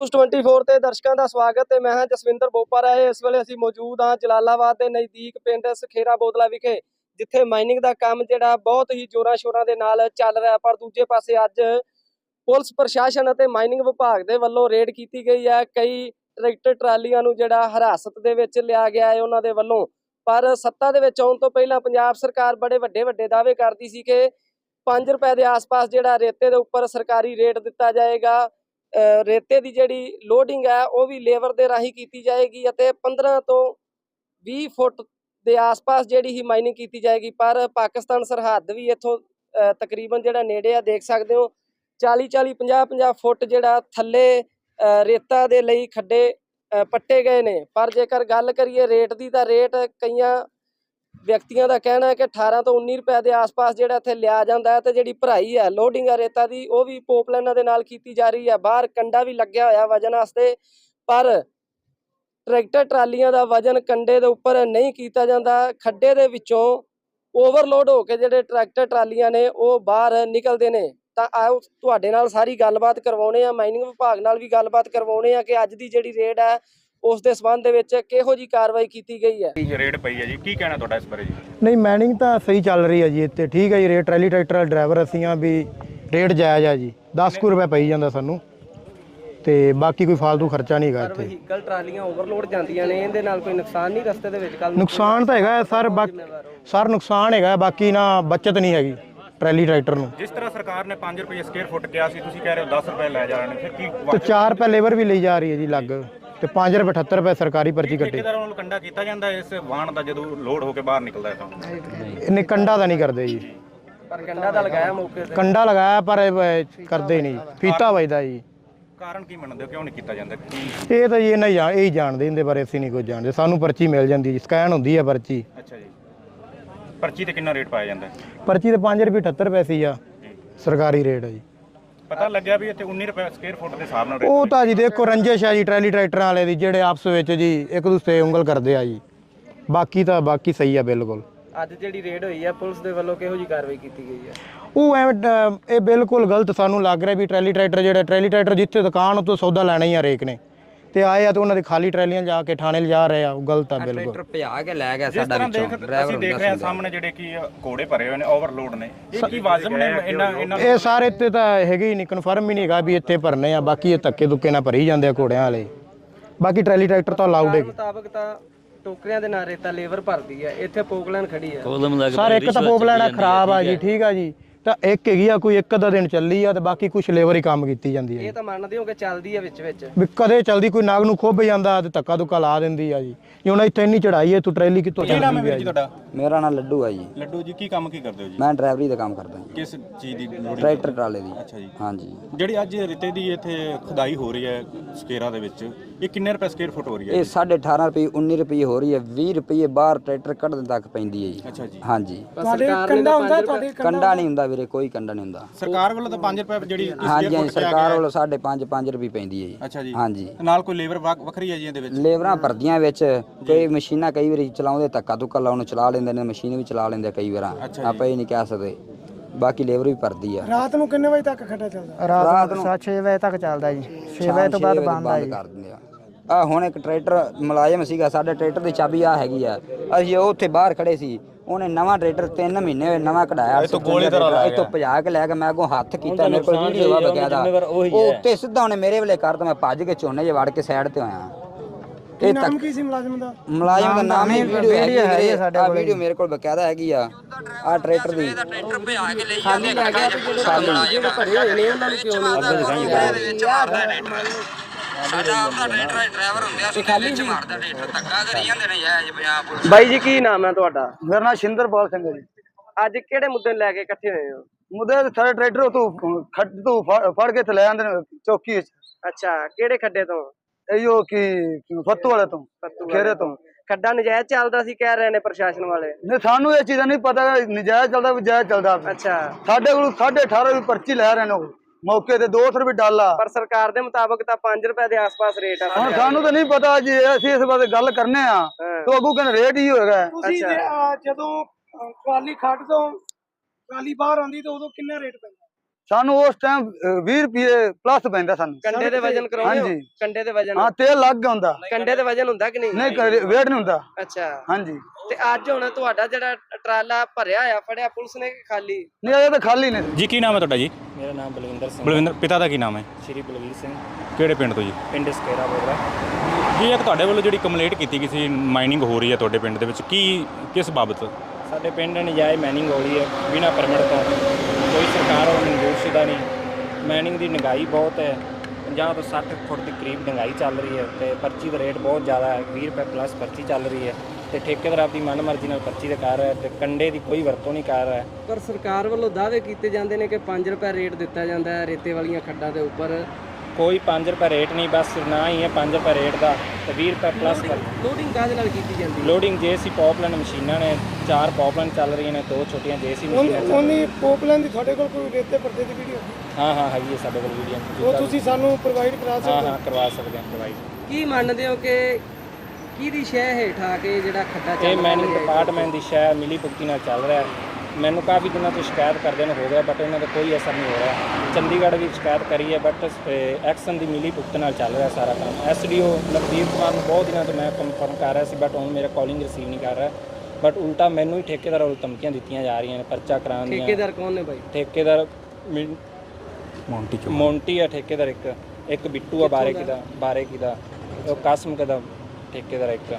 News 24 ਤੇ ਦਰਸ਼ਕਾਂ ਦਾ ਸਵਾਗਤ ਹੈ। ਮੈਂ ਹਾਂ ਜਸਵਿੰਦਰ ਬੋਪਾਰਾ ਹੈ ਇਸ ਵੇਲੇ ਅਸੀਂ ਮੌਜੂਦ ਹਾਂ ਜਲਾਲਾਬਾਦ ਦੇ ਨਜ਼ਦੀਕ ਪਿੰਡ ਸਖੇਰਾ ਬੋਦਲਾ ਵਿਖੇ, ਜਿੱਥੇ ਮਾਈਨਿੰਗ ਦਾ ਕੰਮ ਜਿਹੜਾ ਬਹੁਤ ਹੀ ਜ਼ੋਰਾਂ ਸ਼ੋਰਾਂ ਦੇ ਨਾਲ ਚੱਲ ਰਿਹਾ। ਪਰ ਦੂਜੇ ਪਾਸੇ ਅੱਜ ਪੁਲਿਸ ਪ੍ਰਸ਼ਾਸਨ ਅਤੇ ਮਾਈਨਿੰਗ ਵਿਭਾਗ ਦੇ ਵੱਲੋਂ ਰੇਡ ਕੀਤੀ ਗਈ ਹੈ। ਕਈ ਟਰੈਕਟਰ ਟਰਾਲੀਆਂ ਨੂੰ ਜਿਹੜਾ ਹਿਰਾਸਤ ਦੇ ਵਿੱਚ ਲਿਆ ਗਿਆ ਹੈ ਉਹਨਾਂ ਦੇ ਵੱਲੋਂ। ਪਰ ਸੱਤਾ ਦੇ ਵਿੱਚ ਆਉਣ ਤੋਂ ਪਹਿਲਾਂ ਪੰਜਾਬ ਸਰਕਾਰ ਬੜੇ ਵੱਡੇ ਵੱਡੇ ਦਾਅਵੇ ਕਰਦੀ ਸੀ ਕਿ 5 ਰੁਪਏ ਦੇ ਆਸ-ਪਾਸ ਜਿਹੜਾ ਰੇਤੇ ਦੇ ਉੱਪਰ ਸਰਕਾਰੀ ਰੇਟ ਦਿੱਤਾ ਜਾਏਗਾ। ਰੇਤੇ ਦੀ ਜਿਹੜੀ ਲੋਡਿੰਗ ਹੈ ਉਹ ਵੀ ਲੇਬਰ ਦੇ ਰਾਹੀਂ ਕੀਤੀ ਜਾਏਗੀ ਅਤੇ 15 ਤੋਂ 20 ਫੁੱਟ ਦੇ ਆਸ-ਪਾਸ ਜਿਹੜੀ ਹੀ ਮਾਈਨਿੰਗ ਕੀਤੀ ਜਾਏਗੀ। ਪਰ ਪਾਕਿਸਤਾਨ ਸਰਹੱਦ ਵੀ ਇੱਥੋਂ ਤਕਰੀਬਨ ਜਿਹੜਾ ਨੇੜੇ ਆ, ਦੇਖ ਸਕਦੇ ਹੋ 40 40 50 50 ਫੁੱਟ ਜਿਹੜਾ ਥੱਲੇ ਰੇਤਾ ਦੇ ਲਈ ਖੱਡੇ ਪੱਟੇ ਗਏ ਨੇ। ਪਰ ਜੇਕਰ ਗੱਲ ਕਰੀਏ ਰੇਟ ਦੀ, ਤਾਂ ਰੇਟ ਕਈਆਂ ਵਿਅਕਤੀਆਂ ਦਾ ਕਹਿਣਾ ਹੈ ਕਿ 18 ਤੋਂ 19 ਰੁਪਏ ਦੇ ਆਸ-ਪਾਸ ਜਿਹੜਾ ਇੱਥੇ ਲਿਆ ਜਾਂਦਾ ਹੈ ਤੇ ਜਿਹੜੀ ਭਰਾਈ ਹੈ, ਲੋਡਿੰਗ ਹੈ ਰੇਤਾ ਦੀ, ਉਹ ਵੀ ਪੋਪਲਾਈਨਾਂ ਦੇ ਨਾਲ ਕੀਤੀ ਜਾ ਰਹੀ ਹੈ। ਬਾਹਰ ਕੰਡਾ ਵੀ ਲੱਗਿਆ ਹੋਇਆ ਵਜਨ ਵਾਸਤੇ, ਪਰ ਟਰੈਕਟਰ ਟਰਾਲੀਆਂ ਦਾ ਵਜਨ ਕੰਡੇ ਦੇ ਉੱਪਰ ਨਹੀਂ ਕੀਤਾ ਜਾਂਦਾ। ਖੱਡੇ ਦੇ ਵਿੱਚੋਂ ਓਵਰਲੋਡ ਹੋ ਕੇ ਜਿਹੜੇ ਟਰੈਕਟਰ ਟਰਾਲੀਆਂ ਨੇ, ਉਹ ਬਾਹਰ ਨਿਕਲਦੇ ਨੇ। ਤਾਂ ਆਓ ਤੁਹਾਡੇ ਨਾਲ ਸਾਰੀ ਗੱਲਬਾਤ ਕਰਵਾਉਣੇ ਆ, ਮਾਈਨਿੰਗ ਵਿਭਾਗ ਨਾਲ ਵੀ ਗੱਲਬਾਤ ਕਰਵਾਉਣੇ ਆ ਕਿ ਅੱਜ ਦੀ ਜਿਹੜੀ ਰੇਡ ਹੈ ਉਸ ਦੇ ਸਬੰਧ ਦੇ ਵਿੱਚ ਕਿਹੋ ਜੀ ਕਾਰਵਾਈ ਕੀਤੀ ਗਈ ਹੈ? ਰੇਡ ਪਈ ਹੈ ਜੀ? ਕੀ ਕਹਿਣਾ ਤੁਹਾਡਾ ਇਸ ਬਾਰੇ ਜੀ? ਨਹੀਂ ਮੈਨਿੰਗ ਤਾਂ ਸਹੀ ਚੱਲ ਰਹੀ ਹੈ ਜੀ ਇੱਥੇ। ਠੀਕ ਹੈ ਜੀ ਰੇਟ ਟਰੈਲੀ ਟਰੈਕਟਰ ਵਾਲੇ ਡਰਾਈਵਰ ਅਸੀਂ ਆ ਵੀ ਰੇਟ ਜਾਇਜ਼ ਆ ਜੀ। 10 ਕੁ ਰੁਪਏ ਪਈ ਜਾਂਦਾ ਸਾਨੂੰ। ਤੇ ਬਾਕੀ ਕੋਈ ਫालतू ਖਰਚਾ ਨਹੀਂ ਹੈਗਾ ਪਰ ਇੱਥੇ ਵਹੀਕਲ ਟਰਾਲੀਆਂ ਓਵਰਲੋਡ ਜਾਂਦੀਆਂ ਨੇ ਇਹਦੇ ਨਾਲ ਕੋਈ ਨੁਕਸਾਨ ਨਹੀਂ ਰਸਤੇ ਦੇ ਵਿੱਚ ਕੱਲ ਨੁਕਸਾਨ ਤਾਂ ਹੈਗਾ ਹੈ ਸਰ ਬਾਕੀ ਸਰ ਨੁਕਸਾਨ ਹੈਗਾ ਹੈ, ਬਾਕੀ ਨਾ ਬਚਤ ਨਹੀਂ ਹੈਗੀ ਟਰੈਲੀ ਟਰੈਕਟਰ ਨੂੰ। ਜਿਸ ਤਰ੍ਹਾਂ ਸਰਕਾਰ ਨੇ 5 ਰੁਪਏ ਸਕੁਅਰ ਫੁੱਟ ਕਿਹਾ ਸੀ ਤੁਸੀਂ ਕਹਿ ਰਹੇ ਹੋ 10 ਰੁਪਏ ਲੈ ਜਾ ਰਹੇ ਨੇ ਫਿਰ ਕੀ ਤੇ 4 ਰੁਪਏ ਲੇਬਰ ਵੀ ਲਈ ਜਾ ਰਹੀ ਹੈ ਜੀ ਲੱਗ ਤੇ 5 ਰੁਪਏ 78 ਰੁਪਏ ਸਰਕਾਰੀ ਪਰਚੀ ਕੱਟੀ ਠੇਕੇਦਾਰਾਂ ਵੱਲੋਂ ਕੰਡਾ ਕੀਤਾ ਜਾਂਦਾ ਇਸ ਵਾਹਨ ਦਾ ਜਦੋਂ ਲੋਡ ਹੋ ਕੇ ਬਾਹਰ ਨਿਕਲਦਾ ਹੈ ਤਾਂ? ਇਹਨੇ ਕੰਡਾ ਤਾਂ ਨਹੀਂ ਕਰਦੇ ਜੀ। ਪਰ ਕੰਡਾ ਤਾਂ ਲਗਾਇਆ ਮੌਕੇ ਤੇ। ਕੰਡਾ ਲਗਾਇਆ ਪਰ ਇਹ ਬ- ਕਰਦੇ ਨਹੀਂ। ਫੀਤਾ ਵੱਜਦਾ ਜੀ। ਕਾਰਨ ਕੀ ਮੰਨਦੇ ਹੋ? ਕਿਉਂ ਨਹੀਂ ਕੀਤਾ ਜਾਂਦਾ? ਕੀ ਇਹ ਤਾਂ ਜੀ ਇਹਨਾਂ ਜਾਣ- ਇਹ ਹੀ ਜਾਣਦੇ ਇਹਦੇ ਬਾਰੇ ਅਸੀਂ ਨਹੀਂ ਕੁਝ ਜਾਣਦੇ। ਸਾਨੂੰ ਪਰਚੀ ਮਿਲ ਜਾਂਦੀ ਜੀ ਸਕੈਨ ਹੁੰਦੀ ਹੈ ਪਰਚੀ। ਅੱਛਾ ਜੀ। ਪਰਚੀ ਤੇ ਕਿੰਨਾ ਰੇਟ ਪਾਇਆ ਜਾਂਦਾ? ਹੈ ਪਰਚੀ ਤੇ 5 ਰੁਪਏ 78 ਪੈਸੇ ਆ ਸਰਕਾਰੀ ਰੇਟ ਹੈ ਜੀ। ਪਤਾ ਲੱਗਿਆ ਵੀ ਇੱਥੇ 19 ਰੁਪਏ ਸਕੁਅਰ ਫੁੱਟ ਦੇ ਹਿਸਾਬ ਨਾਲ ਉਹ ਤਾਂ ਜੀ ਦੇਖੋ ਰੰਜਿਸ਼ ਆ ਜੀ ਟਰੈਲੀ ਟਰੈਕਟਰਾਂ ਵਾਲੇ ਦੀ ਜਿਹੜੇ ਆਪਸ ਵਿੱਚ ਜੀ ਇੱਕ ਦੂਸਰੇ ਉਂਗਲ ਕਰਦੇ ਆ ਜੀ। ਬਾਕੀ ਤਾਂ ਬਾਕੀ ਸਹੀ ਆ ਬਿਲਕੁਲ। ਅੱਜ ਜਿਹੜੀ ਰੇਡ ਹੋਈ ਹੈ ਪੁਲਿਸ ਦੇ ਵੱਲੋਂ ਕਿਹੋ ਜੀ ਕਾਰਵਾਈ ਕੀਤੀ ਗਈ ਹੈ ਉਹ ਐਵੇਂ ਇਹ ਬਿਲਕੁਲ ਗਲਤ ਸਾਨੂੰ ਲੱਗ ਰਿਹਾ ਵੀ ਟਰੈਲੀ ਟਰੈਕਟਰ ਜਿਹੜਾ ਟਰੈਲੀ ਟਰੈਕਟਰ ਜਿੱਥੇ ਦੁਕਾਨ ਉੱਤੋਂ ਸੌਦਾ ਲੈਣਾ ਹੀ ਆ ਰੇਕ ਨੇ। ਤੇ ਆਏ ਆ ਤੇ ਉਹਨਾਂ ਦੇ ਖਾਲੀ ਟਰੈਲੀਆਂ ਜਾ ਕੇ ਥਾਣੇ ਲਿਜਾ ਰਹੇ ਆ ਉਹ ਗਲਤ ਆ ਬਿਲਕੁਲ। ਟਰੈਕਟਰ ਭਜਾ ਕੇ ਲੈ ਗਿਆ ਜਿਸ ਸਾਡਾ ਤਰ੍ਹਾਂ ਵਿੱਚੋਂ ਦੇਖ ਡਰਾਈਵਰ ਅਸੀਂ ਦੇਖ ਰਹੇ ਹਾਂ ਸਾਹਮਣੇ ਜਿਹੜੇ ਕੀ ਘੋੜੇ ਭਰੇ ਹੋਏ ਨੇ ਓਵਰਲੋਡ ਨੇ। ਇਹ ਕੀ ਵਾਜਬ ਨੇ ਇਹਨਾਂ ਇਹਨਾਂ ਇਹ ਸਾਰੇ ਇੱਥੇ ਤਾਂ ਹੈਗੇ ਹੀ ਨਹੀਂ ਕਨਫਰਮ ਹੀ ਨਹੀਂ ਹੈਗਾ ਵੀ ਇੱਥੇ ਭਰਨੇ ਆ ਬਾਕੀ ਇਹ ਧੱਕੇ ਦੁੱਕੇ ਨਾਲ ਭਰੀ ਜਾਂਦੇ ਆ ਘੋੜਿਆਂ ਵਾਲੇ। ਬਾਕੀ ਟਰੈਲੀ ਟਰੈਕਟਰ ਤਾਂ ਅਲਾਉਡ ਹੈ ਮੁਤਾਬਕ ਤਾਂ ਟੋਕਰੀਆਂ ਦੇ ਨਾਲ ਰੇਤਾ ਲੇਬਰ ਭਰਦੀ ਹੈ ਇੱਥੇ ਪੋਕਲੈਨ ਖੜੀ ਹੈ ਸਰ ਇੱਕ ਤਾਂ ਪੋਪ ਲੈਣਾ ਖਰਾਬ ਆ ਜੀ ਠੀਕ ਆ ਜੀ। ਤਾਂ ਇੱਕ ਹੈਗੀ ਆ ਕੋਈ ਇੱਕ ਅੱਧਾ ਦਿਨ ਚੱਲੀ ਆ ਤੇ ਬਾਕੀ ਕੁਝ ਲੇਬਰ ਹੀ ਕੰਮ ਕੀਤੀ ਜਾਂਦੀ ਹੈ ਇਹ ਤਾਂ ਮੰਨਦੇ ਹੋ ਕਿ ਚੱਲਦੀ ਹੈ ਵਿੱਚ ਵਿੱਚ। ਵੀ ਕਦੇ ਚਲਦੀ ਕੋਈ ਨਾਗ ਨੂੰ ਖੁੱਭ ਜਾਂਦਾ ਤੇ ਧੱਕਾ ਦੁੱਕਾ ਲਾ ਦਿੰਦੀ ਆ ਜੀ। ਹੁਣ ਇੱਥੇ ਇੰਨੀ ਚੜਾਈ ਹੈ ਤੂੰ ਟਰੈਲੀ ਕਿੱਥੋਂ ਚੱਲਦੀ ਆ ਜੀ। ਤੁਹਾਡਾ? ਮੇਰਾ ਨਾਮ ਲੱਡੂ ਆ ਜੀ। ਲੱਡੂ ਜੀ ਕੀ ਕੰਮ ਕੀ ਕਰਦੇ ਹੋ ਜੀ? ਮੈਂ ਡਰਾਈਵਰੀ ਦਾ ਕੰਮ ਕਰਦਾ ਜੀ। ਕਿਸ ਚੀਜ਼ ਦੀ ਲੋੜ ਟਰੈਕਟਰ ਟਰਾਲੇ ਦੀ। ਅੱਛਾ ਜੀ। ਹਾਂਜੀ। ਜਿਹੜੀ ਅੱਜ ਰਿਤੇ ਦੀ ਇੱਥੇ ਖੁਦਾਈ ਹੋ ਰਹੀ ਹੈ ਸਕੇਰਾ ਦੇ ਵਿੱਚ ਇਹ ਕਿੰਨੇ ਰੁਪਏ ਸਕੁਅਰ ਫੁੱਟ ਹੋ ਰਹੀ ਹੈ ਇਹ 18.5 ਰੁਪਏ 19 ਰੁਪਏ ਹੋ ਰਹੀ ਹੈ 20 ਰੁਪਏ ਬਾਹਰ ਟਰੈਕਟਰ ਕੱਢਣ ਤੱਕ ਪੈਂਦੀ ਹੈ ਜੀ। ਅੱਛਾ ਜੀ। ਹਾਂਜੀ। ਸਰਕਾਰ ਕੰਡਾ ਹੁੰਦਾ ਤੁਹਾਡੇ ਕੰਡਾ ਨਹੀਂ ਹੁੰਦਾ ਵੀਰੇ ਕੋਈ ਕੰਡਾ ਨਹੀਂ ਹੁੰਦਾ। ਸਰਕਾਰ ਵੱਲੋਂ ਤਾਂ 5 ਰੁਪਏ ਜਿਹੜੀ ਹਾਂਜੀ ਹਾਂਜੀ ਸਰਕਾਰ ਵੱਲੋਂ 5.5 5 ਰੁਪਏ ਪੈਂਦੀ ਹੈ ਜੀ। ਅੱਛਾ ਜੀ। ਹਾਂਜੀ। ਨਾਲ ਕੋਈ ਲੇਬਰ ਵੱਖਰੀ ਹੈ ਜੀ ਇਹਦੇ ਵਿੱਚ? ਲੇਬਰਾਂ ਭਰਦੀਆਂ ਵਿੱਚ ਕਈ ਮਸ਼ੀਨਾਂ ਕਈ ਵਾਰੀ ਚਲਾਉਂਦੇ ਧੱਕਾ ਧੁੱਕਾ ਲਾਉਣ ਨੂੰ ਚਲਾ ਲੈਂਦੇ ਨੇ ਮਸ਼ੀਨ ਵੀ ਚਲਾ ਲੈਂਦੇ ਆ ਕਈ ਵਾਰਾਂ। ਆਪਾਂ ਇਹ ਨਹੀਂ ਕਹਿ ਸਕਦੇ। ਬਾਕੀ ਲੇਬਰ ਵੀ ਭਰਦੀ ਆ। ਰਾਤ ਨੂੰ ਕਿੰਨੇ ਵਜੇ ਤੱਕ ਖੱਡਾ ਚੱਲਦਾ? ਰਾਤ ਨੂੰ 6 ਵਜੇ ਤੱਕ ਚੱਲਦਾ ਜੀ। 6 ਵਜੇ ਤੋਂ ਬਾਅਦ ਬੰਦ ਆ ਜੀ। ਕਰ ਦਿੰਦੇ ਆ। ਆ ਹੁਣ ਇੱਕ ਟਰੈਕਟਰ ਮੁਲਾਜ਼ਮ ਸੀਗਾ ਸਾਡੇ ਟਰੈਕਟਰ ਦੀ ਚਾਬੀ ਆ ਹੈਗੀ ਆ। ਅਸੀਂ ਉਹ ਉੱਥੇ ਬਾਹਰ ਖੜੇ ਸੀ। ਉਹਨੇ ਨਵਾਂ ਟਰੈਕਟਰ 3 ਮਹੀਨੇ ਹੋਏ ਨਵਾਂ ਕਢਾਇਆ। ਇਹ ਤੋਂ ਗੋਲੇ ਤਰ੍ਹਾਂ ਇਹ ਤੋਂ ਭਜਾ ਕੇ ਲੈ ਕੇ ਮੈਂ ਅੱਗੋਂ ਹੱਥ ਕੀਤਾ ਮੇਰੇ ਕੋਲ ਵੀਡੀਓ ਆ ਬਕਾਇਦਾ। ਉਹ ਉੱਤੇ ਸਿੱਧਾ ਉਹਨੇ ਮੇਰੇ ਵੇਲੇ ਕਰਤਾ ਮੈਂ ਭੱਜ ਕੇ ਝੋਨੇ 'ਚ ਵੜ ਕੇ ਸਾਈਡ ਤੇ ਹੋਇਆ। ਇਹ ਤੱਕ ਨਾਮ ਕੀ ਸੀ ਮੁਲਾਜ਼ਮ ਦਾ? ਮੁਲਾਜ਼ਮ ਦਾ ਨਾਮ ਹੀ ਵੀਡੀਓ ਹੈਗੀ ਹੈ ਸਾਡੇ ਕੋਲ। ਵੀਡੀਓ ਮੇਰੇ ਕੋਲ ਬਕਾਇਦਾ ਹੈਗੀ ਆ ਆ ਟਰੈਕਟਰ ਦੀ। ਖਾਲੀ ਲੈ ਗਿਆ ਤੇ ਜਿਹੜੇ ਜਿਹੜੇ ਭਰੇ ਹੋਏ ਨੇ ਉਹਨਾਂ ਨੂੰ ਕਿਉਂ ਨਹੀਂ? ਬਾਈ ਜੀ ਕੀ ਨਾਮ ਹੈ ਤੁਹਾਡਾ? ਮੇਰਾ ਨਾਮ ਸ਼ਿੰਦਰਪਾਲ ਸਿੰਘ ਹੈ ਜੀ। ਅੱਜ ਕਿਹੜੇ ਮੁੱਦੇ ਲੈ ਕੇ ਇਕੱਠੇ ਹੋਏ ਹੋ? ਮੁੱਦੇ ਸਾਡੇ ਟਰੈਕਟਰ ਤੋਂ ਖੱਡ ਤੋਂ ਫੜ- ਫੜ ਕੇ ਤੇ ਲੈ ਆਂਦੇ ਨੇ ਚੌਕੀ ਵਿੱਚ। ਅੱਛਾ ਕਿਹੜੇ ਖੱਡੇ ਤੋਂ? ਇਹੋ ਕੀ ਫੱਤੂ ਵਾਲੇ ਤੋਂ ਫੱਤੂ ਖੇਰੇ ਤੋਂ। ਖੱਡਾ ਨਜਾਇਜ਼ ਚੱਲਦਾ ਸੀ ਕਹਿ ਰਹੇ ਨੇ ਪ੍ਰਸ਼ਾਸਨ ਵਾਲੇ। ਨਹੀਂ ਸਾਨੂੰ ਇਹ ਚੀਜ਼ਾਂ ਨਹੀਂ ਪਤਾ ਨਜਾਇਜ਼ ਚੱਲਦਾ ਵੀ ਜਾਇਜ਼ ਚੱਲਦਾ ਅੱਛਾ। ਸਾਡੇ ਕੋਲ 18.5 ਦੀ ਪਰਚੀ ਲੈ ਰਹੇ ਨੇ ਉਹ ਮੌਕੇ ਤੇ 200 ਰੁਪਏ ਡਾਲਾ ਪਰ ਸਰਕਾਰ ਦੇ ਮੁਤਾਬਕ ਤਾਂ 5 ਰੁਪਏ ਦੇ ਆਸ-ਪਾਸ ਰੇਟ ਆ ਹੁਣ ਸਾਨੂੰ ਤਾਂ ਨਹੀਂ ਪਤਾ ਜੀ ਅਸੀਂ ਇਸ ਬਾਰੇ ਗੱਲ ਕਰਨੇ ਆ। ਤੇ ਅੱਗੋਂ ਕਹਿੰਦੇ ਰੇਟ ਹੀ ਹੋਏਗਾ। ਤੁਸੀਂ ਜਦੋਂ ਟਰਾਲੀ ਖੱਡ ਤੋਂ ਟਰਾਲੀ ਬਾਹਰ ਆਉਂਦੀ ਤਾਂ ਉਦੋਂ ਕਿੰਨਾ ਰੇਟ ਪੈਂਦਾ? ਸਾਨੂੰ ਉਸ ਟਾਈਮ 20 ਰੁਪਏ ਪਲੱਸ ਪੈਂਦਾ ਸਾਨੂੰ। ਕੰਡੇ ਦੇ ਵਜਨ ਕਰਾਉਂਦੇ ਹੋ ਕੰਡੇ ਦੇ ਵਜਨ। ਹਾਂ ਤੇਲ ਲੱਗ ਹੁੰਦਾ। ਕੰਡੇ ਦੇ ਵਜਨ ਹੁੰਦਾ ਕਿ ਨਹੀਂ? ਨਹੀਂ ਵੇਟ ਨਹੀਂ ਹੁੰਦਾ। ਅੱਛਾ। ਹਾਂਜੀ। ਤੇ ਅੱਜ ਹੁਣ ਤੁਹਾਡਾ ਜਿਹੜਾ ਟਰਾਲਾ ਭਰਿਆ ਆ ਫੜਿਆ ਪੁਲਿਸ ਨੇ ਕਿ ਖਾਲੀ? ਨਹੀਂ ਇਹ ਤਾਂ ਖਾਲੀ ਨੇ। ਜੀ ਕੀ ਨਾਮ ਹੈ ਤੁਹਾਡਾ ਜੀ? ਮੇਰਾ ਨਾਮ ਬਲਵਿੰਦਰ ਸਿੰਘ ਬਲਵਿੰਦਰ ਪਿਤਾ ਦਾ ਕੀ ਨਾਮ ਹੈ? ਸ਼੍ਰੀ ਬਲਵੀਰ ਸਿੰਘ। ਕਿਹੜੇ ਪਿੰਡ ਤੋਂ ਜੀ? ਪਿੰਡ ਸਕੇਰਾ ਬੋਦਰਾ ਜੀ ਇੱਕ ਤੁਹਾਡੇ ਵੱਲੋਂ ਜਿਹੜੀ ਕੰਪਲੇਂਟ ਕੀਤੀ ਗਈ ਸੀ ਮਾਈਨਿੰਗ ਹੋ ਰਹੀ ਹੈ ਤੁਹਾਡੇ ਪਿੰਡ ਦੇ ਵਿੱਚ ਕੀ ਕਿਸ ਬਾਬਤ? ਸਾਡੇ ਪਿੰਡ ਨਜਾਇਜ਼ ਮੈਨਿੰਗ ਹੋ ਰਹੀ ਹੈ ਬਿਨਾਂ ਪਰਮਿਟ ਤੋਂ। ਕੋਈ ਸਰਕਾਰ ਉਹ ਮਨਜ਼ੂਰਸ਼ੁਦਾ ਨਹੀਂ। ਮਾਈਨਿੰਗ ਦੀ ਡੰਗਾਈ ਬਹੁਤ ਹੈ। 50 ਤੋਂ 60 ਫੁੱਟ ਦੇ ਕਰੀਬ ਡੰਗਾਈ ਚੱਲ ਰਹੀ ਹੈ ਤੇ ਪਰਚੀ ਦਾ ਰੇਟ ਬਹੁਤ ਜ਼ਿਆਦਾ ਹੈ। 20 ਰੁਪਏ ਪਲੱਸ ਪਰਚੀ ਚੱਲ ਰਹੀ ਹੈ ਤੇ ਠੇਕੇਦਾਰ ਆਪਦੀ ਮਨਮਰਜ਼ੀ ਨਾਲ ਪਰਚੀ ਦੇ ਕਰ ਰਿਹਾ ਹੈ ਤੇ ਕੰਡੇ ਦੀ ਕੋਈ ਵਰਤੋਂ ਨਹੀਂ ਕਰ ਰਿਹਾ। ਪਰ ਸਰਕਾਰ ਵੱਲੋਂ ਦਾਅਵੇ ਕੀਤੇ ਜਾਂਦੇ ਨੇ ਕਿ 5 ਰੁਪਏ ਰੇਟ ਦਿੱਤਾ ਜਾਂਦਾ ਹੈ ਰੇਤੇ ਵਾਲੀਆਂ ਖੱਡਾਂ ਦੇ ਉੱਪਰ। ਕੋਈ 5 ਰੁਪਏ ਰੇਟ ਨਹੀਂ ਬਸ ਨਾ ਹੀ ਹੈ 5 ਰੁਪਏ ਰੇਟ ਦਾ ਤੇ 20 ਰੁਪਏ ਪਲੱਸ ਲੋਡਿੰਗ ਕਾਹਦੇ ਨਾਲ ਕੀਤੀ ਜਾਂਦੀ ਹੈ? ਲੋਡਿੰਗ ਜੇਸੀ ਪੌਪਲਨ ਮਸ਼ੀਨਾਂ ਨੇ ਚਾਰ ਪੌਪਲਨ ਚੱਲ ਰਹੀਆਂ ਨੇ ਦੋ ਛੋਟੀਆਂ ਜੇਸੀ ਮਸ਼ੀਨਾਂ ਚੱਲ ਉਹਨੀ ਪੋਪਲੈਨ ਦੀ ਤੁਹਾਡੇ ਕੋਲ ਕੋਈ ਰੇਤੇ ਪਰਦੇ ਦੀ ਵੀਡੀਓ ਹਾਂ ਹਾਂ ਹੈਗੀ ਹੈ ਸਾਡੇ ਕੋਲ ਵੀਡੀਓ ਉਹ ਤੁਸੀਂ ਸਾਨੂੰ ਪ੍ਰੋਵਾਈਡ ਕਰਾ ਹਾਂ ਸਕਦੇ ਹਾਂ ਕਰਵਾ ਸਕਦੇ ਹਾਂ ਪ੍ਰੋਵਾਈਡ ਕੀ ਮੰਨਦੇ ਹੋ ਕਿ ਕਿਹਦੀ ਸ਼ਹਿ ਹੇਠ ਆ ਕੇ ਜਿਹੜਾ ਖੱਡਾ ਚੱਲ ਇਹ ਰਿਹਾ ਮੈਨਿੰਗ ਹੈ? ਡਿਪਾਰਟਮੈਂਟ ਦੀ ਸ਼ਾਇ ਮਿਲੀ ਭੁਗਤੀ ਨਾਲ ਚੱਲ ਰਿਹਾ ਹੈ। ਮੈਨੂੰ ਕਾਫੀ ਦਿਨਾਂ ਤੋਂ ਸ਼ਿਕਾਇਤ ਕਰਦੇ ਨੂੰ ਹੋ ਗਿਆ ਬਟ ਇਹਨਾਂ ਦਾ ਕੋਈ ਅਸਰ ਨਹੀਂ ਹੋ ਰਿਹਾ। ਚੰਡੀਗੜ੍ਹ ਵੀ ਸ਼ਿਕਾਇਤ ਕਰੀ ਹੈ ਬਟ ਐਕਸ਼ਨ ਦੀ ਮਿਲੀ ਭੁਗਤ ਨਾਲ ਚੱਲ ਰਿਹਾ ਸਾਰਾ ਕੰਮ। ਐਸਡੀਓ ਨਵਦੀਪ ਕੁਮਾਰ ਨੂੰ ਬਹੁਤ ਦਿਨਾਂ ਤੋਂ ਮੈਂ ਕੰਫਰਮ ਕਰ ਰਿਹਾ ਸੀ ਬਟ ਹੁਣ ਮੇਰਾ ਕਾਲਿੰਗ ਰਿਸੀਵ ਨਹੀਂ ਕਰ ਰਿਹਾ। ਬਟ ਉਲਟਾ ਮੈਨੂੰ ਹੀ ਠੇਕੇਦਾਰ ਵੱਲੋਂ ਧਮਕੀਆਂ ਦਿੱਤੀਆਂ ਜਾ ਰਹੀਆਂ ਨੇ ਪਰਚਾ ਕਰਾਉਣ ਦੀਆਂ। ਠੇਕੇਦਾਰ ਕੌਣ ਨੇ ਬਾਈ? ਠੇਕੇਦਾਰ ਮੌਂਟੀ ਚੋਂ ਮੌਂਟੀ ਆ ਠੇਕੇਦਾਰ ਇੱਕ। ਇੱਕ ਬਿੱਟੂ ਆ ਬਾਰੇ ਦਾ? ਬਾਰੇ ਦਾ। ਉਹ ਕਾਸਮ ਦਾ ਠੇਕੇਦਾਰ ਇੱਕ।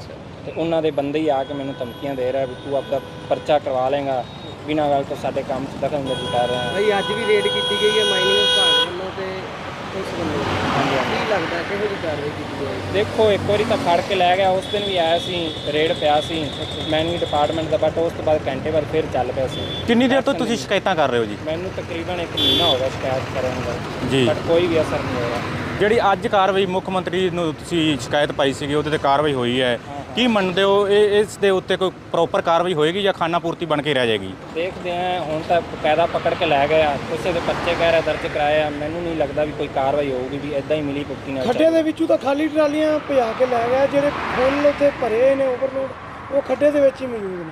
ਤੇ ਉਹਨਾਂ ਦੇ ਬੰਦੇ ਹੀ ਆ ਕੇ ਮੈਨੂੰ ਧਮਕੀਆਂ ਦੇ ਰਿਹਾ ਵੀ ਤੂੰ ਆਪਦਾ ਪਰਚਾ ਕਰਵਾ ਲੇਗਾ ਬਿਨਾਂ ਗੱਲ ਤੋਂ ਸਾਡੇ ਕੰਮ 'ਚ ਦਖਲ ਅੰਦਾਜ਼ੀ ਕਰ ਰਿਹਾ ਬਾਈ ਅੱਜ ਵੀ ਰੇਡ ਕੀਤੀ ਗਈ ਹੈ ਮਾਈਨਿੰਗ ਵਿਭਾਗ ਵੱਲੋਂ ਤੇ ਪੁਲਿਸ ਵੱਲੋਂ। ਕੀ ਲੱਗਦਾ ਕਿਹੋ ਜਿਹੀ ਕਾਰਵਾਈ ਕੀਤੀ ਜਾਏਗੀ ਦੇਖੋ ਇੱਕ ਵਾਰੀ ਤਾਂ ਫੜ ਕੇ ਲੈ ਗਿਆ ਉਸ ਦਿਨ ਵੀ ਆਇਆ ਸੀ ਰੇਡ ਪਿਆ ਸੀ ਮੈਨਿੰਗ ਡਿਪਾਰਟਮੈਂਟ ਦਾ ਬਟ ਉਸ ਤੋਂ ਬਾਅਦ ਘੰਟੇ ਬਾਅਦ ਫਿਰ ਚੱਲ ਪਿਆ ਸੀ। ਕਿੰਨੀ ਦੇਰ ਤੋਂ ਤੁਸੀਂ ਸ਼ਿਕਾਇਤਾਂ ਕਰ ਰਹੇ ਹੋ ਜੀ? ਮੈਨੂੰ ਤਕਰੀਬਨ ਇੱਕ ਮਹੀਨਾ ਹੋ ਗਿਆ ਸ਼ਿਕਾਇਤ ਕਰਨ ਦਾ ਜੀ। ਬਟ ਕੋਈ ਵੀ ਅਸਰ ਨਹੀਂ ਹੋਇਆ। ਜਿਹੜੀ ਅੱਜ ਕਾਰਵਾਈ ਮੁੱਖ ਮੰਤਰੀ ਨੂੰ ਤੁਸੀਂ ਸ਼ਿਕਾਇਤ ਪਾਈ ਸੀਗੀ ਉਹਦੇ ਤੇ ਕਾਰਵਾਈ ਹੋਈ ਹੈ। ਕੀ ਮੰਨਦੇ ਹੋ? ਇਹ ਇਸ ਦੇ ਉੱਤੇ ਕੋਈ ਪ੍ਰੋਪਰ ਕਾਰਵਾਈ ਹੋਏਗੀ ਜਾਂ ਖਾਨਾ ਪੂਰਤੀ ਬਣ ਕੇ ਰਹਿ ਜਾਏਗੀ? ਦੇਖਦੇ ਆ ਹੁਣ ਤਾਂ ਬਕਾਇਦਾ ਪਕੜ ਕੇ ਲੈ ਗਏ ਆ। ਕਿਸੇ ਦੇ ਪਰਚੇ ਕਹਿ ਰਿਹਾ ਦਰਜ ਕਰਾਏ ਆ। ਮੈਨੂੰ ਨਹੀਂ ਲੱਗਦਾ ਵੀ ਕੋਈ ਕਾਰਵਾਈ ਹੋਊਗੀ ਵੀ ਇਦਾਂ ਹੀ ਮਿਲੀ ਭੁਗਤੀ ਨਾਲ। ਖੱਡੇ ਦੇ ਵਿੱਚੋਂ ਤਾਂ ਖਾਲੀ ਟਰਾਲੀਆਂ ਭਜਾ ਕੇ ਲੈ ਗਿਆ ਜਿਹੜੇ ਫੁੱਲ ਉੱਥੇ ਭਰੇ ਨੇ ਓਵਰਲੋਡ ਉਹ ਖੱਡੇ ਦੇ ਵਿੱਚ ਹੀ ਮੌਜੂਦ ਨੇ।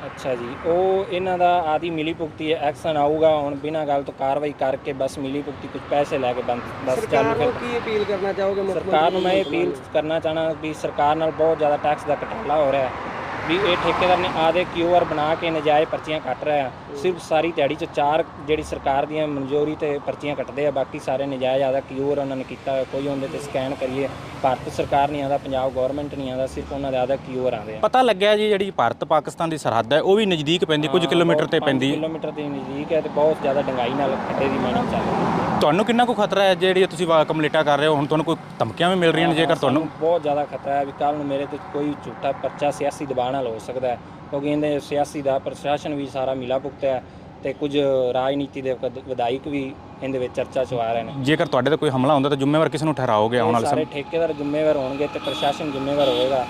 ਅੱਛਾ ਜੀ ਉਹ ਇਹਨਾਂ ਦਾ ਆਦੀ ਮਿਲੀ ਭੁਗਤੀ ਹੈ ਐਕਸ਼ਨ ਆਊਗਾ ਹੁਣ ਬਿਨਾਂ ਗੱਲ ਤੋਂ ਕਾਰਵਾਈ ਕਰਕੇ ਬਸ ਮਿਲੀ ਭੁਗਤੀ ਕੁਝ ਪੈਸੇ ਲੈ ਕੇ ਬੰਦ ਬਸ ਸਰਕਾਰ ਚਾਲੂ ਨੂੰ ਕਰ ਕੀ ਅਪੀਲ ਕਰਨਾ ਚਾਹੋਗੇ ਮੁੱਖ ਸਰਕਾਰ ਨੂੰ ਮੈਂ ਇਹ ਅਪੀਲ ਕਰਨਾ ਚਾਹਣਾ ਵੀ ਸਰਕਾਰ ਨਾਲ ਬਹੁਤ ਜ਼ਿਆਦਾ ਟੈਕਸ ਦਾ ਘਟਾਲਾ ਹੋ ਰਿਹਾ ਹੈ। ਵੀ ਇਹ ਠੇਕੇਦਾਰ ਨੇ ਆਦੇ ਕਿਊਆਰ ਬਣਾ ਕੇ ਨਜਾਇਜ਼ ਪਰਚੀਆਂ ਕੱਟ ਰਿਹਾ ਸਿਰਫ ਸਾਰੀ ਦਿਹਾੜੀ ਚ ਚਾਰ ਜਿਹੜੀ ਸਰਕਾਰ ਦੀਆਂ ਮਨਜ਼ੂਰੀ ਤੇ ਪਰਚੀਆਂ ਕੱਟਦੇ ਆ ਬਾਕੀ ਸਾਰੇ ਨਜਾਇਜ਼ ਆਦਾ ਕਿਊਆਰ ਉਹਨਾਂ ਨੇ ਕੀਤਾ ਕੋਈ ਉਹਦੇ ਤੇ ਸਕੈਨ ਕਰੀਏ ਭਾਰਤ ਸਰਕਾਰ ਨਹੀਂ ਆਉਂਦਾ ਪੰਜਾਬ ਗਵਰਨਮੈਂਟ ਨਹੀਂ ਆਉਂਦਾ ਸਿਰਫ ਉਹਨਾਂ ਦੇ ਆਦਾ ਕਿਊਆਰ ਆਉਂਦੇ ਆ। ਪਤਾ ਲੱਗਿਆ ਜੀ ਜਿਹੜੀ ਭਾਰਤ ਪਾਕਿਸਤਾਨ ਦੀ ਸਰਹੱਦ ਹੈ ਉਹ ਵੀ ਨਜ਼ਦੀਕ ਪੈਂਦੀ ਕੁਝ ਕਿਲੋਮੀਟਰ ਤੇ ਪੈਂਦੀ। ਕਿਲੋਮੀਟਰ ਦੇ ਨਜ਼ਦੀਕ ਹੈ ਤੇ ਬਹੁਤ ਜ਼ਿਆਦਾ ਡੰਗਾਈ ਨਾਲ ਖੱਡੇ ਦੀ ਮਾਈਨਿੰਗ ਚੱਲ ਰਹੀ ਹੈ। ਤੁਹਾਨੂੰ ਕਿੰਨਾ ਕੁ ਖਤਰਾ ਹੈ ਜਿਹੜੀ ਤੁਸੀਂ ਕੰਪਲੀਟਾਂ ਕਰ ਰਹੇ ਹੋ? ਹੁਣ ਤੁਹਾਨੂੰ ਕੋਈ ਧਮਕੀਆਂ ਵੀ ਮਿਲ ਰਹੀਆਂ ਨੇ ਜੇਕਰ ਤੁਹਾਨੂੰ ਬਹੁਤ ਜ਼ਿਆਦਾ ਖਤਰਾ ਹੈ ਵੀ ਕੱਲ ਨੂੰ ਮੇਰੇ ਤੇ ਕੋਈ ਝੂਠਾ ਪਰਚਾ ਸਿਆਸੀ ਦਬਾਅ ਨਾਲ ਹੋ ਸਕਦਾ ਹੈ ਕਿਉਂਕਿ ਇਹਦੇ ਸਿਆਸੀ ਦਾ ਪ੍ਰਸ਼ਾਸਨ ਵੀ ਸਾਰਾ ਮਿਲਾ ਭੁਗਤਿਆ ਹੈ ਤੇ ਕੁਝ ਰਾਜਨੀਤੀ ਦੇ ਵਧ- ਵਿਧਾਇਕ ਵੀ ਇਹਦੇ ਵਿੱਚ ਚਰਚਾ ਚ ਆ ਰਹੇ ਨੇ। ਜੇਕਰ ਤੁਹਾਡੇ ਤੇ ਕੋਈ ਹਮਲਾ ਹੁੰਦਾ ਤਾਂ ਜ਼ਿੰਮੇਵਾਰ ਕਿਸ ਨੂੰ ਠਹਿਰਾਓਗੇ ਆਉਣ ਵਾਲੇ ਸਾਰੇ ਸਮੇਂ। ਠੇਕੇਦਾਰ ਜ਼ਿੰਮੇਵਾਰ ਹੋਣਗੇ ਤੇ ਪ੍ਰਸ਼ਾਸਨ ਜ਼ਿੰਮੇਵਾਰ ਹੋਏਗਾ।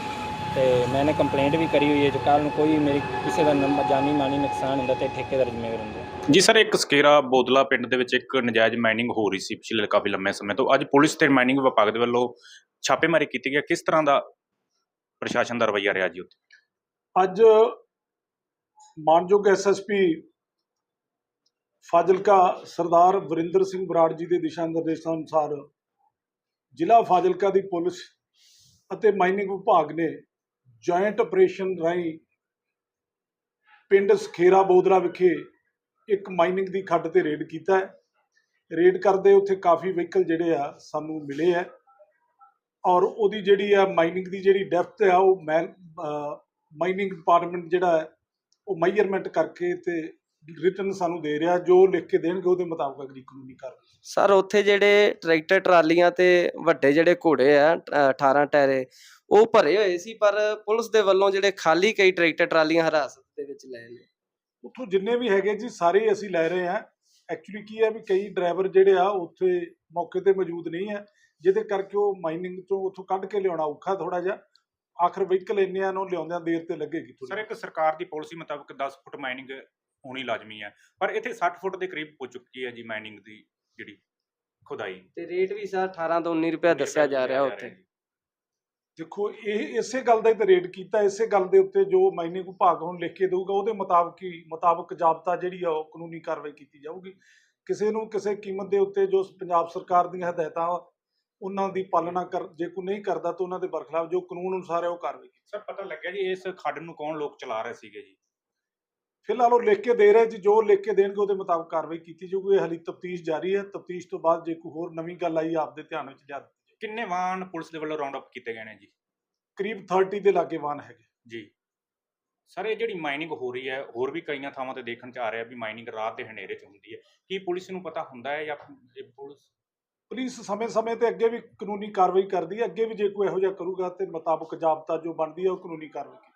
ਤੇ ਮੈंने ਕੰਪਲੇਂਟ ਵੀ ਕਰੀ ਹੋਈ ਹੈ ਜੇ ਕੱਲ ਨੂੰ ਕੋਈ ਮੇਰੀ ਕਿਸੇ ਦਾ ਨੰਬਰ ਜਾਨੀ ਮਾਨੀ ਨੁਕਸਾਨ ਹੁੰਦਾ ਤੇ ਠੇਕੇਦਾਰ ਜ਼ਿੰਮੇਵਾਰ ਹੁੰਦੇ। ਜੀ ਸਰ ਇੱਕ ਸਕੇਰਾ ਬੋਦਲਾ ਪਿੰਡ ਦੇ ਵਿੱਚ ਇੱਕ ਨਜਾਇਜ਼ ਮਾਈਨਿੰਗ ਹੋ ਰਹੀ ਸੀ ਪਿਛਲੇ ਕਾਫੀ ਲੰਮੇ ਸਮੇਂ ਤੋਂ। ਅੱਜ ਪੁਲਿਸ ਤੇ ਮਾਈਨਿੰਗ ਵਿਭਾਗ ਦੇ ਵੱਲੋਂ ਛਾਪੇਮਾਰੀ ਕੀਤੀ ਗਈ ਕਿਸ ਤਰ੍ਹਾਂ ਦਾ ਪ੍ਰਸ਼ਾਸਨ ਦਾ ਰਵੱਈਆ ਰਿਹਾ ਜੀ ਉੱਥੇ? ਅੱਜ ਮਾਨਯੋਗ ਐਸਐਸਪੀ ਫਾਜ਼ਿਲਕਾ ਸਰਦਾਰ ਵਰਿੰਦਰ ਸਿੰਘ ਬਰਾੜ ਜੀ ਦੇ ਦਿਸ਼ਾ ਨਿਰਦੇਸ਼ਾਂ ਅਨੁਸਾਰ ਜ਼ਿਲ੍ਹਾ ਫਾਜ਼ਿਲਕਾ ਦੀ ਪੁਲਿਸ ਅਤੇ ਮਾਈਨਿੰਗ ਵਿਭਾਗ ਨੇ ਜੁਆਇੰਟ ਆਪਰੇਸ਼ਨ ਰਾਹੀਂ ਪਿੰਡ ਸਖੇਰਾ ਬੋਦਰਾ ਵਿਖੇ ਇੱਕ ਮਾਈਨਿੰਗ ਦੀ ਖੱਡ ਤੇ ਰੇਡ ਕੀਤਾ ਹੈ। ਰੇਡ ਕਰਦੇ ਉੱਥੇ ਕਾਫੀ ਵਹੀਕਲ ਜਿਹੜੇ ਆ ਸਾਨੂੰ ਮਿਲੇ ਆ ਔਰ ਉਹਦੀ ਜਿਹੜੀ ਆ ਮਾਈਨਿੰਗ ਦੀ ਜਿਹੜੀ ਡੈਪਥ ਆ ਉਹ ਮੈਂ ਮਾਈਨਿੰਗ ਡਿਪਾਰਟਮੈਂਟ ਜਿਹੜਾ ਹੈ ਉਹ ਮੈਜ਼ਰਮੈਂਟ ਕਰਕੇ ਤੇ ਰਿਟਨ ਸਾਨੂੰ ਦੇ ਰਿਹਾ ਜੋ ਲਿਖ ਕੇ ਦੇਣਗੇ ਉਹਦੇ ਮੁਤਾਬਕ ਅਗਲੀ ਕਾਨੂੰਨੀ ਕਾਰਵਾਈ। ਸਰ ਉੱਥੇ ਜਿਹੜੇ ਟਰੈਕਟਰ ਟਰਾਲੀਆਂ ਤੇ ਵੱਡੇ ਜਿਹੜੇ ਘੋੜੇ ਆ ਅ, 18 ਟਾਇਰੇ ਉਹ ਭਰੇ ਹੋਏ ਸੀ ਪਰ ਪੁਲਿਸ ਦੇ ਵੱਲੋਂ ਜਿਹੜੇ ਖਾਲੀ ਕਈ ਟਰੈਕਟਰ ਟਰਾਲੀਆਂ ਹਿਰਾਸਤ ਦੇ ਵਿੱਚ ਲਏ। ਨੇ ਉੱਥੋਂ ਜਿੰਨੇ ਵੀ ਹੈਗੇ ਜੀ ਸਾਰੇ ਅਸੀਂ ਲੈ ਰਹੇ ਹਾਂ। ਐਕਚੁਅਲੀ ਕੀ ਹੈ ਵੀ ਕਈ ਡਰਾਈਵਰ ਜਿਹੜੇ ਆ ਉੱਥੇ ਮੌਕੇ ਤੇ ਮੌਜੂਦ ਨਹੀਂ ਹੈ ਜਿਹਦੇ ਕਰਕੇ ਉਹ ਮਾਈਨਿੰਗ ਤੋਂ ਉੱਥੋਂ ਕੱਢ ਕੇ ਲਿਆਉਣਾ ਔਖਾ ਥੋੜਾ ਜਿਹਾ। ਆਖਰ ਵਹੀਕਲ ਇੰਨਿਆਂ ਨੂੰ ਲਿਆਉਂਦਿਆਂ ਦੇਰ ਤੇ ਲੱਗੇਗੀ ਸਰ ਇੱਕ ਸਰਕਾਰ ਦੀ ਪਾਲਿਸੀ ਮੁਤਾਬਕ 10 ਫੁੱਟ ਮਾਈਨਿੰਗ ਹੋਣੀ ਲਾਜ਼ਮੀ ਹੈ। ਪਰ ਇੱਥੇ 60 ਫੁੱਟ ਦੇ ਕਰੀਬ ਹੋ ਚੁੱਕੀ ਹੈ ਜੀ ਮਾਈਨਿੰਗ ਦੀ ਜਿਹੜੀ ਖੁਦਾਈ। ਤੇ ਰੇਟ ਵੀ ਸਰ 18 ਤੋਂ 19 ਰੁਪਏ ਦੱਸਿਆ ਜਾ ਰਿਹਾ ਉੱਥੇ। ਦੇਖੋ ਇਹ ਇਸੇ ਗੱਲ ਦਾ ਹੀ ਤਾਂ ਰੇਡ ਕੀਤਾ ਇਸੇ ਗੱਲ ਦੇ ਉੱਤੇ ਜੋ ਮਾਈਨਿੰਗ ਵਿਭਾਗ ਹੁਣ ਲਿਖ ਕੇ ਦੇਊਗਾ ਉਹਦੇ ਮੁਤਾਬਕ ਹੀ ਮੁਤਾਬਕ ਜਾਬਤਾ ਜਿਹੜੀ ਆ ਉਹ ਕਾਨੂੰਨੀ ਕਾਰਵਾਈ ਕੀਤੀ ਜਾਊਗੀ। ਕਿਸੇ ਨੂੰ ਕਿਸੇ ਕੀਮਤ ਦੇ ਉੱਤੇ ਜੋ ਪੰਜਾਬ ਸਰਕਾਰ ਦੀਆਂ ਹਦਾਇਤਾਂ ਉਹਨਾਂ ਦੀ ਪਾਲਣਾ ਕਰ ਜੇ ਕੋਈ ਨਹੀਂ ਕਰਦਾ ਤਾਂ ਉਹਨਾਂ ਦੇ ਬਰਖਲਾਫ ਜੋ ਕਾਨੂੰਨ ਅਨੁਸਾਰ ਹੈ ਉਹ ਕਾਰਵਾਈ ਕੀਤੀ। ਸਰ ਪਤਾ ਲੱਗਿਆ ਜੀ ਇਸ ਖੱਡ ਨੂੰ ਕੌਣ ਲੋਕ ਚਲਾ ਰਹੇ ਸੀਗੇ ਜੀ? ਫਿਲਹਾਲ ਉਹ ਲਿਖ ਕੇ ਦੇ ਰਹੇ ਜੀ ਜੋ ਲਿਖ ਕੇ ਦੇਣਗੇ ਉਹਦੇ ਮੁਤਾਬਕ ਕਾਰਵਾਈ ਕੀਤੀ ਜਾਊਗੀ। ਇਹ ਹਾਲੀ ਤਫਤੀਸ਼ ਜਾਰੀ ਹੈ। ਤਫਤੀਸ਼ ਤੋਂ ਬਾਅਦ ਜੇ ਕੋਈ ਹੋਰ ਨਵੀਂ ਗੱਲ ਆਈ ਆਪ ਦੇ ਧਿਆਨ ਵਿੱਚ ਲਿਆ। ਕਿੰਨੇ ਵਾਹਨ ਪੁਲਿਸ ਦੇ ਵੱਲੋਂ ਰਾਉਂਡ ਅਪ ਕੀਤੇ ਗਏ ਨੇ ਜੀ? ਕਰੀਬ 30 ਦੇ ਲਾਗੇ ਵਾਹਨ ਹੈਗੇ। ਜੀ। ਸਰ ਇਹ ਜਿਹੜੀ ਮਾਈਨਿੰਗ ਹੋ ਰਹੀ ਹੈ ਹੋਰ ਵੀ ਕਈਆਂ ਥਾਵਾਂ ਤੇ ਦੇਖਣ ਚ ਆ ਰਿਹਾ ਵੀ ਮਾਈਨਿੰਗ ਰਾਤ ਦੇ ਹਨੇਰੇ ਚ ਹੁੰਦੀ ਹੈ। ਕੀ ਪੁਲਿਸ ਨੂੰ ਪਤਾ ਹੁੰਦਾ ਹੈ ਜਾਂ ਪੁਲਿਸ ਪੁਲਿਸ ਸਮੇਂ-ਸਮੇਂ ਤੇ ਅੱਗੇ ਵੀ ਕਾਨੂੰਨੀ ਕਾਰਵਾਈ ਕਰਦੀ ਹੈ। ਅੱਗੇ ਵੀ ਜੇ ਕੋਈ ਇਹੋ ਜਿਹਾ ਕਰੂਗਾ ਤੇ ਮੁਤਾਬਕ ਜਾਬਤਾ ਜੋ ਬਣਦੀ ਹੈ ਉਹ ਕਾਨੂੰਨੀ ਕਾਰਵਾਈ ਕੀਤੀ